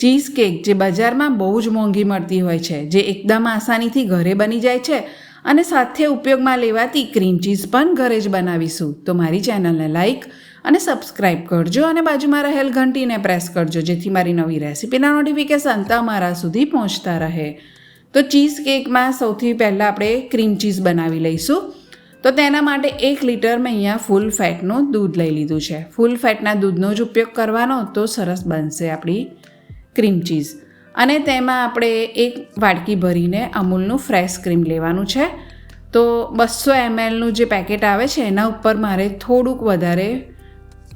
Cheese cake જે બજારમાં બહુ જ મોંઘી મળતી હોય છે, જે એકદમ આસાનીથી ઘરે બની જાય છે અને સાથે ઉપયોગમાં લેવાતી ક્રીમ ચીઝ પણ ઘરે જ બનાવીશું. તો મારી ચેનલને લાઈક અને સબસ્ક્રાઇબ કરજો અને બાજુમાં રહેલ ઘંટીને પ્રેસ કરજો, જેથી મારી નવી રેસિપીના નોટિફિકેશન તમારા સુધી પહોંચતા રહે. તો ચીઝ કેકમાં સૌથી પહેલાં આપણે ક્રીમ ચીઝ બનાવી લઈશું. તો તેના માટે એક લીટર મેં અહીંયા ફૂલ ફેટનું દૂધ લઈ લીધું છે. ફૂલ ફેટના દૂધનો જ ઉપયોગ કરવાનો તો સરસ બનશે આપણી ક્રીમ ચીઝ. અને તેમાં આપણે એક વાડકી ભરીને અમૂલનું ફ્રેશ ક્રીમ લેવાનું છે. તો બસો એમએલનું જે પેકેટ આવે છે, એના ઉપર મારે થોડુંક વધારે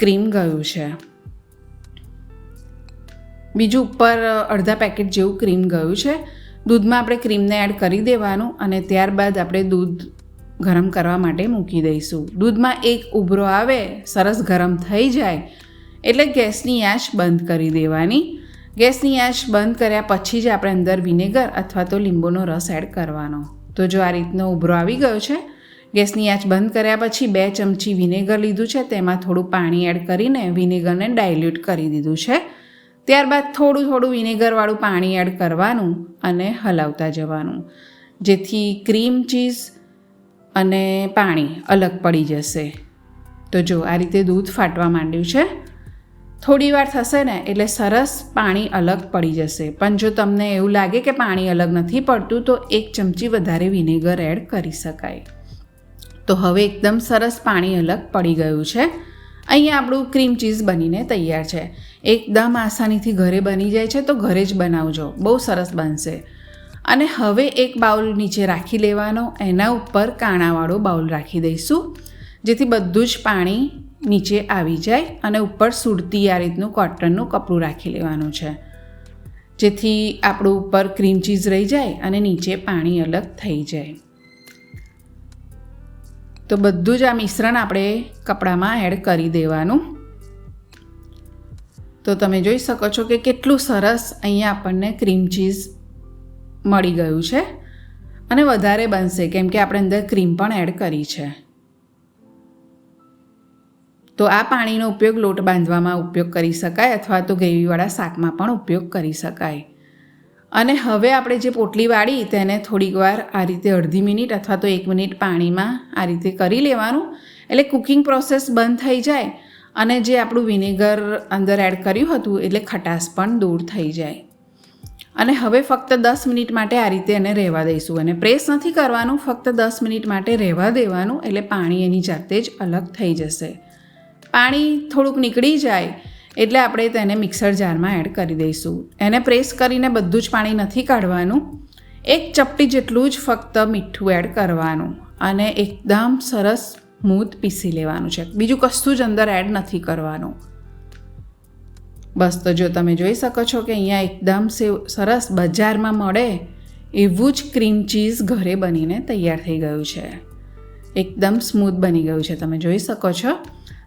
ક્રીમ ગયું છે. બીજું ઉપર અડધા પેકેટ જેવું ક્રીમ ગયું છે. દૂધમાં આપણે ક્રીમને એડ કરી દેવાનું અને ત્યારબાદ આપણે દૂધ ગરમ કરવા માટે મૂકી દઈશું. દૂધમાં એક ઉભરો આવે, સરસ ગરમ થઈ જાય, એટલે ગેસની આંચ બંધ કરી દેવાની. ગેસની આંચ બંધ કર્યા પછી જ આપણે અંદર વિનેગર અથવા તો લીંબુનો રસ એડ કરવાનો. તો જો આ રીતનો ઉભરો આવી ગયો છે, ગેસની આંચ બંધ કર્યા પછી બે ચમચી વિનેગર લીધું છે, તેમાં થોડું પાણી એડ કરીને વિનેગરને ડાયલ્યુટ કરી દીધું છે. ત્યારબાદ થોડું થોડું વિનેગરવાળું પાણી એડ કરવાનું અને હલાવતા જવાનું. જેથી ક્રીમ, ચીઝ અને પાણી અલગ પડી જશે. તો જો આ રીતે દૂધ ફાટવા માંડ્યું છે થોડી વાર થશે ને, એટલે સરસ પાણી અલગ પડી જશે. પણ જો તમને એવું લાગે કે પાણી અલગ નથી પડતું, તો એક ચમચી વધારે વિનેગર એડ કરી શકાય. તો હવે એકદમ સરસ પાણી અલગ પડી ગયું છે. અહીંયા આપણું ક્રીમ ચીઝ બનીને તૈયાર છે. એકદમ આસાનીથી ઘરે બની જાય છે, તો ઘરે જ બનાવજો. બહુ સરસ બનશે. અને હવે એક બાઉલ નીચે રાખી લેવાનો. એના ઉપર કાણાવાળો બાઉલ રાખી દઈશું, જેથી બધું જ પાણી નીચે આવી જાય અને ઉપર સુરતી આ રીતનું કોટનનું કપડું રાખી લેવાનું છે. જેથી આપણું ઉપર ક્રીમ ચીઝ રહી જાય અને નીચે પાણી અલગ થઈ જાય. તો બધું જ આ મિશ્રણ આપણે કપડામાં એડ કરી દેવાનું. તો તમે જોઈ શકો છો કે કેટલું સરસ અહીંયા આપણને ક્રીમ ચીઝ મળી ગયું છે. અને વધારે બનશે, કેમ કે આપણે અંદર ક્રીમ પણ એડ કરી છે. તો આ પાણીનો ઉપયોગ લોટ બાંધવામાં ઉપયોગ કરી શકાય અથવા તો ગ્રેવીવાળા શાકમાં પણ ઉપયોગ કરી શકાય. અને હવે આપણે જે પોટલી વાળી તેને થોડીક વાર આ રીતે અડધી મિનિટ અથવા તો એક મિનિટ પાણીમાં આ રીતે કરી લેવાનું. એટલે કુકિંગ પ્રોસેસ બંધ થઈ જાય અને જે આપણું વિનેગર અંદર એડ કર્યું હતું એટલે ખટાશ પણ દૂર થઈ જાય. અને હવે ફક્ત દસ મિનિટ માટે આ રીતે એને રહેવા દઈશું. અને પ્રેસ નથી કરવાનું, ફક્ત દસ મિનિટ માટે રહેવા દેવાનું એટલે પાણી એની જાતે જ અલગ થઈ જશે. પાણી થોડુંક નીકળી જાય એટલે આપણે તેને મિક્સર જારમાં એડ કરી દઈશું. એને પ્રેસ કરીને બધું જ પાણી નથી કાઢવાનું. એક ચપટી જેટલું જ ફક્ત મીઠું એડ કરવાનું અને એકદમ સરસ સ્મૂથ પીસી લેવાનું છે. બીજું કશું જ અંદર એડ નથી કરવાનું. બસ તો જો તમે જોઈ શકો છો કે અહીંયા એકદમ સેવ, સરસ બજારમાં મળે એવું જ ક્રીમ ચીઝ ઘરે બનીને તૈયાર થઈ ગયું છે. એકદમ સ્મૂથ બની ગયું છે. તમે જોઈ શકો છો.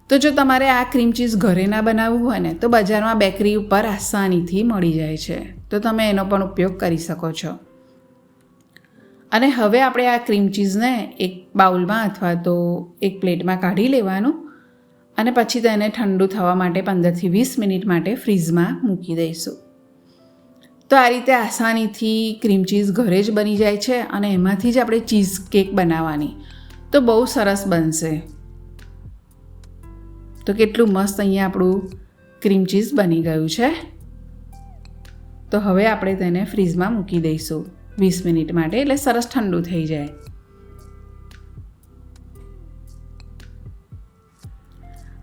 તો જો તમારે આ ક્રીમ ચીઝ ઘરે ના બનાવવું હોય ને, તો બજારમાં બેકરી ઉપર આસાનીથી મળી જાય છે. તો તમે એનો પણ ઉપયોગ કરી શકો છો. અને હવે આપણે આ ક્રીમ ચીઝને એક બાઉલમાં અથવા તો એક પ્લેટમાં કાઢી લેવાનું અને પછી તેને ઠંડુ થવા માટે પંદરથી વીસ મિનિટ માટે ફ્રીઝમાં મૂકી દઈશું. તો આ રીતે આસાનીથી ક્રીમ ચીઝ ઘરે જ બની જાય છે અને એમાંથી જ આપણે ચીઝ કેક બનાવવાની. તો બહુ સરસ બનશે. તો કેટલું મસ્ત અહીંયા આપણું ક્રીમ ચીઝ બની ગયું છે. તો હવે આપણે તેને ફ્રીઝમાં મૂકી દઈશું વીસ મિનિટ માટે, એટલે સરસ ઠંડુ થઈ જાય.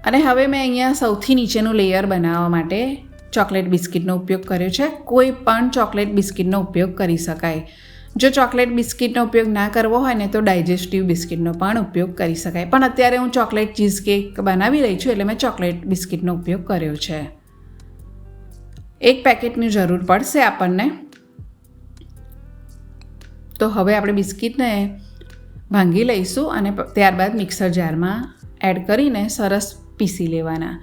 અને હવે મેં અહીંયા સૌથી નીચેનું લેયર બનાવવા માટે ચોકલેટ બિસ્કિટનો ઉપયોગ કર્યો છે. કોઈ પણ ચોકલેટ બિસ્કિટનો ઉપયોગ કરી શકાય. જો ચોકલેટ બિસ્કિટનો ઉપયોગ ના કરવો હોય ને તો ડાયજેસ્ટિવ બિસ્કિટનો પણ ઉપયોગ કરી શકાય. પણ અત્યારે હું ચોકલેટ ચીઝ કેક બનાવી રહી છું એટલે મેં ચોકલેટ બિસ્કિટનો ઉપયોગ કર્યો છે. એક પેકેટની જરૂર પડશે આપણને. તો હવે આપણે બિસ્કિટને ભાંગી લઈશું અને ત્યારબાદ મિક્સર જારમાં એડ કરીને સરસ પીસી લેવાના.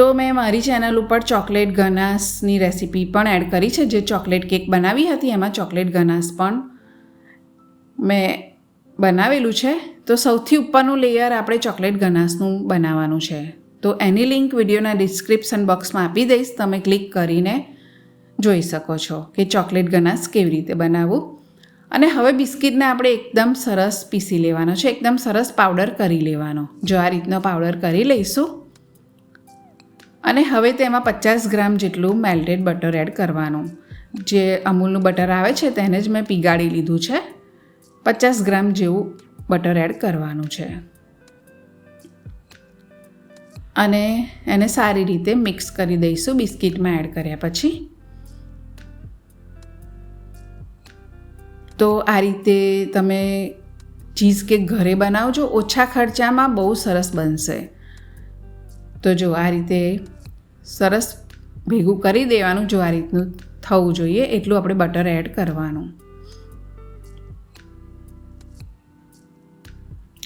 તો મેં મારી ચેનલ ઉપર ચોકલેટ ગનાસની રેસીપી પણ એડ કરી છે, જે ચોકલેટ કેક બનાવી હતી, એમાં ચોકલેટ ગનાસ પણ મેં બનાવેલું છે. તો સૌથી ઉપરનું લેયર આપણે ચોકલેટ ગનાસનું બનાવવાનું છે. તો એની લિંક વિડીયોના ડિસ્ક્રિપ્શન બોક્સમાં આપી દઈશ, તમે ક્લિક કરીને જોઈ શકો છો કે ચોકલેટ ગનાસ કેવી રીતે બનાવવું. અને હવે બિસ્કિટને આપણે એકદમ સરસ પીસી લેવાનો છે, એકદમ સરસ પાવડર કરી લેવાનો. જો આ રીતનો પાવડર કરી લઈશું અને હવે તેમાં પચાસ ગ્રામ જેટલું મેલ્ટેડ બટર એડ કરવાનું. જે અમૂલનું બટર આવે છે તેને જ મેં પીગાળી લીધું છે. પચાસ ગ્રામ જેવું બટર એડ કરવાનું છે. અને એને સારી રીતે મિક્સ કરી દઈશું બિસ્કિટમાં એડ કર્યા પછી. તો આ રીતે તમે ચીઝ કેક ઘરે બનાવજો. ઓછા ખર્ચામાં બહુ સરસ બનશે. તો જો આ રીતે સરસ ભેગું કરી દેવાનું, જો આ રીતનું થવું જોઈએ, એટલું આપણે બટર એડ કરવાનું.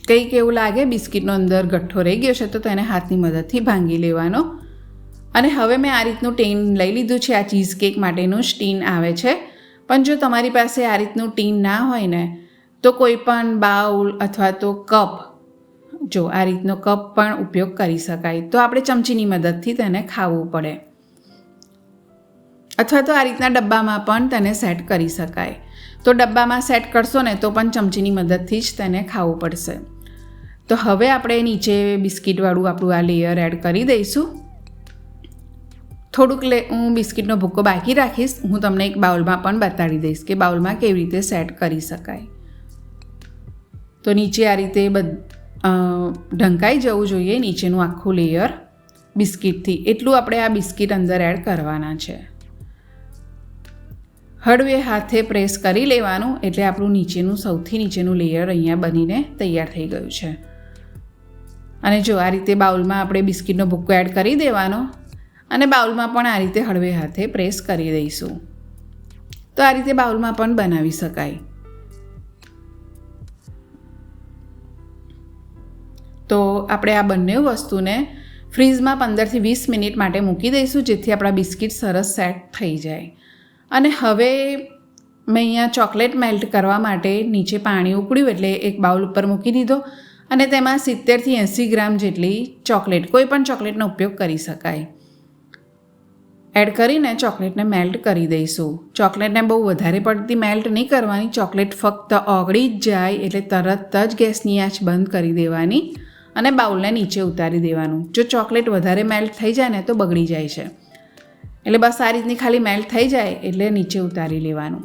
કંઈક એવું લાગે બિસ્કિટનો અંદર ગઠ્ઠો રહી ગયો છે, તો તેને હાથની મદદથી ભાંગી લેવાનો. અને હવે મેં આ રીતનું ટીન લઈ લીધું છે, આ ચીઝ કેક માટેનું જ ટીન આવે છે. પણ જો તમારી પાસે આ રીતનું ટીન ના હોય ને, તો કોઈ પણ બાઉલ અથવા તો કપ જો આ રીતનો કપ પણ ઉપયોગ કરી શકાય, તો આપણે ચમચીની મદદથી તેને ખાવું પડે. અથવા તો આ રીતના ડબ્બામાં પણ તેને સેટ કરી શકાય. તો ડબ્બામાં સેટ કરશો ને, તો પણ ચમચીની મદદથી જ તેને ખાવું પડશે. તો હવે આપણે નીચે બિસ્કિટવાળું આપણું આ લેયર એડ કરી દઈશું. થોડુંક લે, હું બિસ્કિટનો ભૂક્કો બાકી રાખીશ. હું તમને એક બાઉલમાં પણ બતાડી દઈશ કે બાઉલમાં કેવી રીતે સેટ કરી શકાય. તો નીચે આ રીતે બધ ઢંકાઈ જવું જોઈએ નીચેનું આખું લેયર બિસ્કિટથી. એટલું આપણે આ બિસ્કિટ અંદર એડ કરવાના છે. હળવે હાથે પ્રેસ કરી લેવાનું એટલે આપણું નીચેનું, સૌથી નીચેનું લેયર અહીંયા બનીને તૈયાર થઈ ગયું છે. અને જો આ રીતે બાઉલમાં આપણે બિસ્કિટનો ભૂક્કો એડ કરી દેવાનો અને બાઉલમાં પણ આ રીતે હળવે હાથે પ્રેસ કરી દઈશું. તો આ રીતે બાઉલમાં પણ બનાવી શકાય. તો આપણે આ બંને વસ્તુને ફ્રીઝમાં પંદરથી વીસ મિનિટ માટે મૂકી દઈશું, જેથી આપણા બિસ્કિટ સરસ સેટ થઈ જાય. અને હવે મેં અહીંયા ચોકલેટ મેલ્ટ કરવા માટે નીચે પાણી ઉકળ્યું, એટલે એક બાઉલ ઉપર મૂકી દીધો. અને તેમાં સિત્તેરથી એંસી ગ્રામ જેટલી ચોકલેટ, કોઈ પણ ચોકલેટનો ઉપયોગ કરી શકાય. એડ કરીને ચોકલેટને મેલ્ટ કરી દઈશું. ચોકલેટને બહુ વધારે પડતી મેલ્ટ નહીં કરવાની, ચોકલેટ ફક્ત ઓગળી જ જાય, એટલે તરત જ ગેસની આંચ બંધ કરી દેવાની. અને બાઉલને નીચે ઉતારી દેવાનું. જો ચોકલેટ વધારે મેલ્ટ થઈ જાય ને તો બગડી જાય છે. એટલે બસ આ રીતની ખાલી મેલ્ટ થઈ જાય એટલે નીચે ઉતારી લેવાનું.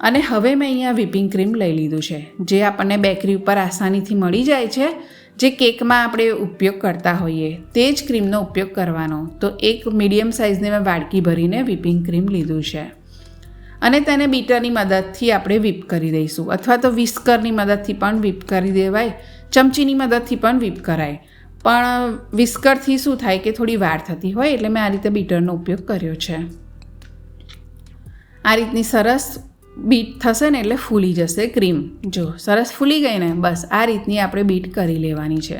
અને હવે મેં અહીંયા વિપિંગ ક્રીમ લઈ લીધું છે, જે આપણને બેકરી ઉપર આસાનીથી મળી જાય છે, જે કેકમાં આપણે ઉપયોગ કરતા હોઈએ, તે જ ક્રીમનો ઉપયોગ કરવાનો. તો એક મીડિયમ સાઇઝની મેં વાડકી ભરીને વિપિંગ ક્રીમ લીધું છે. અને તેને બીટરની મદદથી આપણે વીપ કરી દઈશું. અથવા તો વિસ્કરની મદદથી પણ વીપ કરી દેવાય ચમચીની મદદથી પણ વીપ કરાય. પણ વિસ્કરથી શું થાય કે થોડી વાર થતી હોય એટલે મેં આ રીતે બીટરનો ઉપયોગ કર્યો છે. આ રીતની સરસ બીટ થશે ને એટલે ફૂલી જશે ક્રીમ જો સરસ ફૂલી ગઈ ને, બસ આ રીતની આપણે બીટ કરી લેવાની છે.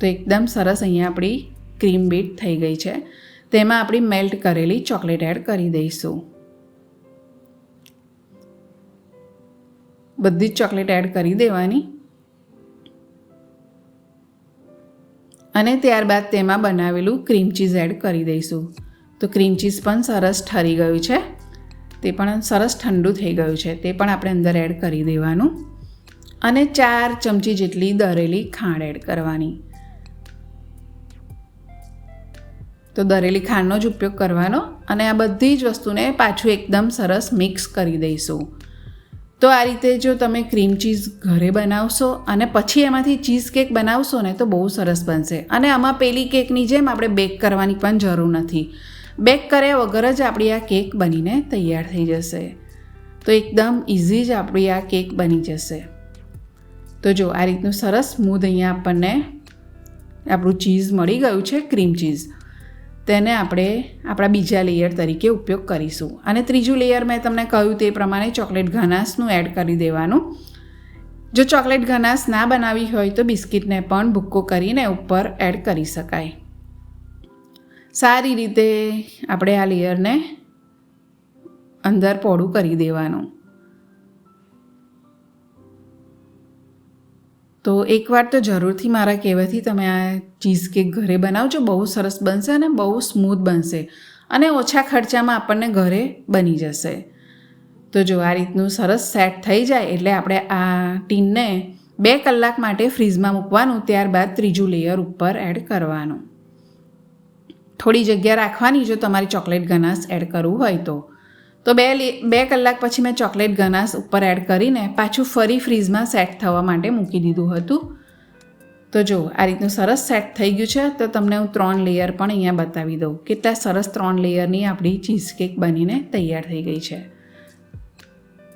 તો એકદમ સરસ અહીંયા આપણી ક્રીમ બીટ થઈ ગઈ છે. તેમાં આપણી મેલ્ટ કરેલી ચોકલેટ એડ કરી દઈશું. બધી જ ચોકલેટ એડ કરી દેવાની. અને ત્યારબાદ તેમાં બનાવેલું ક્રીમ ચીઝ એડ કરી દઈશું. તો ક્રીમ ચીઝ પણ સરસ ઠરી ગયું છે. તે પણ સરસ ઠંડુ થઈ ગયું છે. તે પણ આપણે અંદર એડ કરી દેવાનું. અને ચાર ચમચી જેટલી દરેલી ખાંડ એડ કરવાની. તો દરેલી ખાંડનો જ ઉપયોગ કરવાનો. અને આ બધી જ વસ્તુને પાછું એકદમ સરસ મિક્સ કરી દઈશું. તો આ રીતે જો તમે ક્રીમ ચીઝ ઘરે બનાવશો અને પછી એમાંથી ચીઝ કેક બનાવશો ને તો બહુ સરસ બનશે. અને આમાં પેલી કેકની જેમ આપણે બેક કરવાની પણ જરૂર નથી. બેક કર્યા વગર જ આપણી આ કેક બનીને તૈયાર થઈ જશે. તો એકદમ ઇઝી જ આપણી આ કેક બની જશે. તો જો આ રીતનું સરસ સ્મૂધ અહીંયા આપણને આપણું ચીઝ મળી ગયું છે ક્રીમ ચીઝ તેને આપણે આપણા બીજા લેયર તરીકે ઉપયોગ કરીશું. અને ત્રીજું લેયર મેં તમને કહ્યું તે પ્રમાણે ચોકલેટ ઘનાસનું એડ કરી દેવાનું. જો ચોકલેટ ઘનાસ ના બનાવી હોય તો બિસ્કિટને પણ ભૂક્કો કરીને ઉપર એડ કરી શકાય. સારી રીતે આપણે આ લેયરને અંદર પોળું કરી દેવાનું. તો એકવાર તો જરૂરથી મારા કહેવાથી તમે આ ચીઝ કેક ઘરે બનાવજો. બહુ સરસ બનશે અને બહુ સ્મૂથ બનશે અને ઓછા ખર્ચામાં આપણને ઘરે બની જશે. તો જો આ રીતનું સરસ સેટ થઈ જાય એટલે આપણે આ ટીનને બે કલાક માટે ફ્રીઝમાં મૂકવાનું, ત્યારબાદ ત્રીજું લેયર ઉપર એડ કરવાનું. થોડી જગ્યા રાખવાની જો તમારે ચોકલેટ ગનાસ એડ કરવું હોય તો. તો બે બે કલાક પછી મેં ચોકલેટ ગનાસ ઉપર એડ કરીને પાછું ફરી ફ્રીઝમાં સેટ થવા માટે મૂકી દીધું હતું. તો જો આ રીતનું સરસ સેટ થઈ ગયું છે. તો તમને હું ત્રણ લેયર પણ અહીંયા બતાવી દઉં. કેટલા સરસ ત્રણ લેયરની આપણી ચીઝ કેક બનીને તૈયાર થઈ ગઈ છે.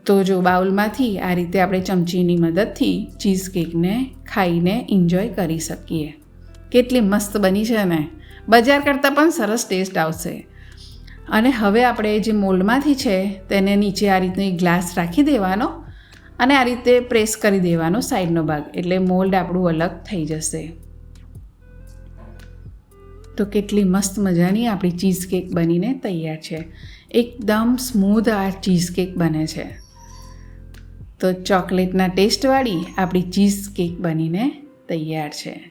તો જો બાઉલમાંથી આ રીતે આપણે ચમચીની મદદથી ચીઝ કેકને ખાઈને એન્જોય કરી શકીએ. કેટલી મસ્ત બની છે ને? બજાર કરતાં પણ સરસ ટેસ્ટ આવશે. અને હવે આપણે જે મોલ્ડમાંથી છે, તેને નીચે આ રીતનો એક ગ્લાસ રાખી દેવાનો અને આ રીતે પ્રેસ કરી દેવાનો સાઈડનો ભાગ. એટલે મોલ્ડ આપણું અલગ થઈ જશે. તો કેટલી મસ્ત મજાની આપણી ચીઝ કેક બનીને તૈયાર છે. એકદમ સ્મૂધ આ ચીઝ કેક બને છે. તો ચોકલેટના ટેસ્ટવાળી આપણી ચીઝ કેક બનીને તૈયાર છે.